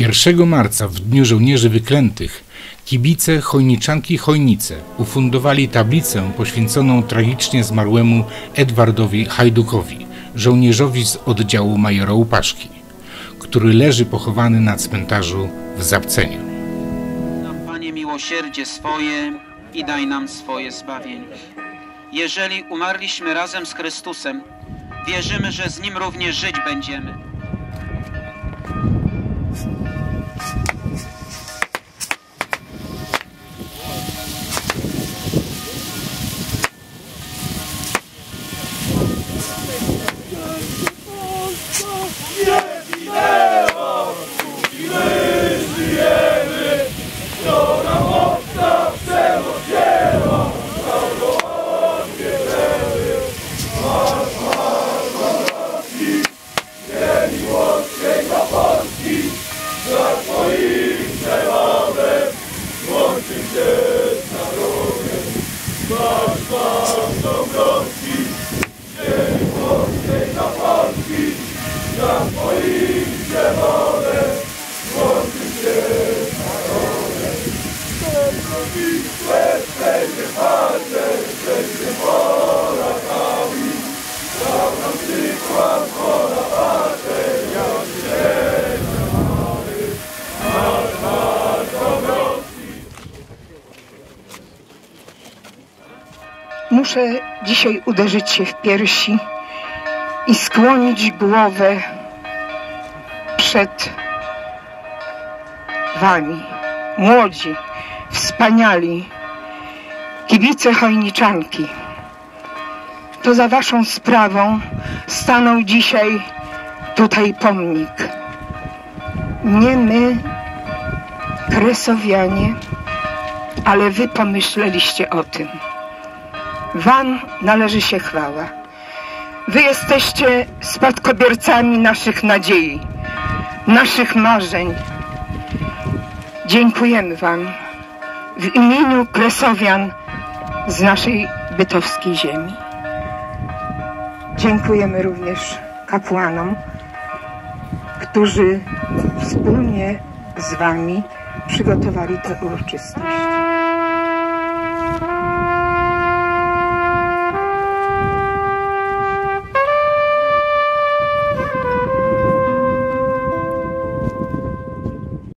1 marca, w Dniu Żołnierzy Wyklętych, kibice Chojniczanki Chojnice ufundowali tablicę poświęconą tragicznie zmarłemu Edwardowi Hajdukowi, żołnierzowi z oddziału majora Łupaszki, który leży pochowany na cmentarzu w Zapceniu. nam, Panie, miłosierdzie swoje i daj nam swoje zbawienie. Jeżeli umarliśmy razem z Chrystusem, wierzymy, że z Nim również żyć będziemy. swoim przewodem łączy się z. Muszę dzisiaj uderzyć się w piersi i skłonić głowę przed Wami, młodzi, wspaniali, kibice chojniczanki. To za Waszą sprawą stanął dzisiaj tutaj pomnik. Nie my, kresowianie, ale Wy pomyśleliście o tym. Wam należy się chwała. Wy jesteście spadkobiercami naszych nadziei, naszych marzeń. Dziękujemy Wam w imieniu Kresowian z naszej bytowskiej ziemi. Dziękujemy również kapłanom, którzy wspólnie z Wami przygotowali tę uroczystość.